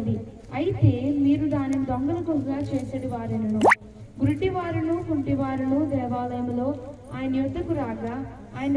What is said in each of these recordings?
ఉన్నది. అయితే మీరు దానిని దొంగలకుగా చేసేటి వారిను గురిటి కుంటివారును కుంటి ఆయన యుద్ధకు రాగా ఆయన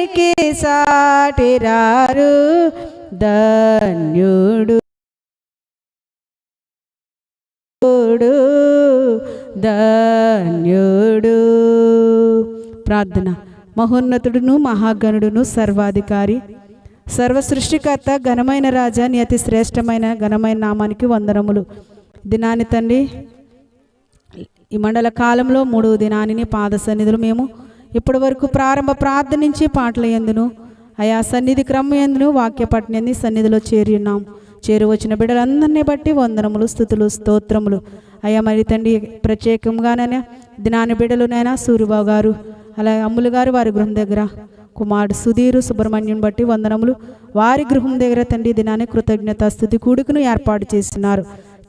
నీకి సాటిరారు ధన్యుడు. ధన్యుడు. ప్రార్థన. మహోన్నతుడును మహాగణుడును సర్వాధికారి సర్వ సృష్టికర్త ఘనమైన రాజా నీ అతి శ్రేష్టమైన ఘనమైన నామానికి వందనములు. దినాన్ని తండ్రి ఈ మండల కాలంలో మూడవ దినాన్ని పాద సన్నిధులు మేము ఇప్పటి వరకు ప్రారంభ ప్రార్థన నుంచి పాటల ఎందును అయా సన్నిధి క్రమం ఎందును వాక్య సన్నిధిలో చేరి ఉన్నాం. చేరువచ్చిన బిడ్డలందరినీ బట్టి వందనములు స్థుతులు స్తోత్రములు. అయ్యా మరి తండ్రి ప్రత్యేకంగానైనా దినాని బిడ్డలునైనా సూర్యబాబు గారు అలాగే అమ్ములు గారు వారి గృహం దగ్గర కుమారుడు సుధీరు సుబ్రహ్మణ్యం బట్టి వందనములు. వారి గృహం దగ్గర తండ్రి దినాన్ని కృతజ్ఞత స్థుతి కూడుకును ఏర్పాటు చేస్తున్నారు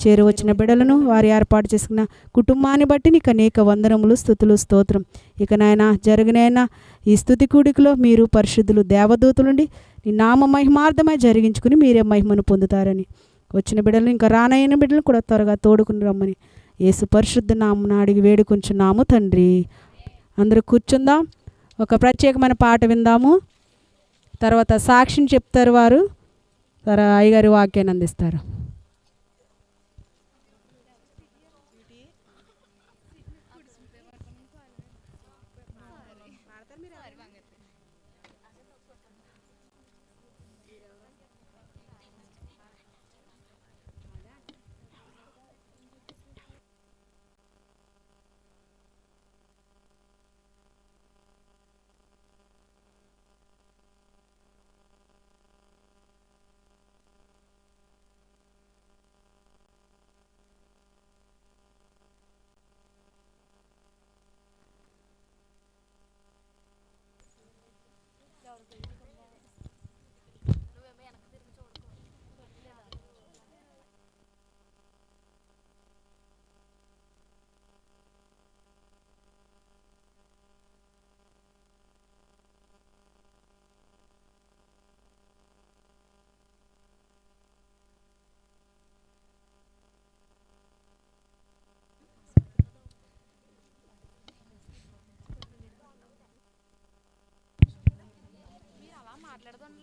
చేరువచ్చిన బిడలను వారు ఏర్పాటు చేసుకున్న కుటుంబాన్ని బట్టి నీకు అనేక వందనములు స్థుతులు స్తోత్రం. ఇక నాయన జరిగినైనా ఈ స్థుతి కూడికలో మీరు పరిశుద్ధులు దేవదూతులుండి నీ నామ మహిమార్థమై జరిగించుకుని మీరే మహిమను పొందుతారని. వచ్చిన బిడ్డలు ఇంకా రానైన బిడ్డలు కూడా త్వరగా తోడుకుని రమ్మని. యేసు పరిశుద్ధ నామను అడిగి వేడుకుంటున్నాము తండ్రి. అందరూ కూర్చుందాం. ఒక ప్రత్యేకమైన పాట విందాము. తర్వాత సాక్షిని చెప్తారు వారు. తర్వాత అయ్యగారి వాక్యాన్ని అందిస్తారు.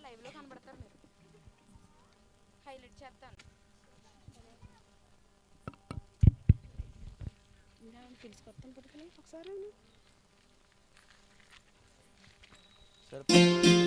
లైవ్లో కనబడతారు మీరు. హైలైట్ చేస్తాను. పిలుచుకొస్తాను ఒకసారి సరే.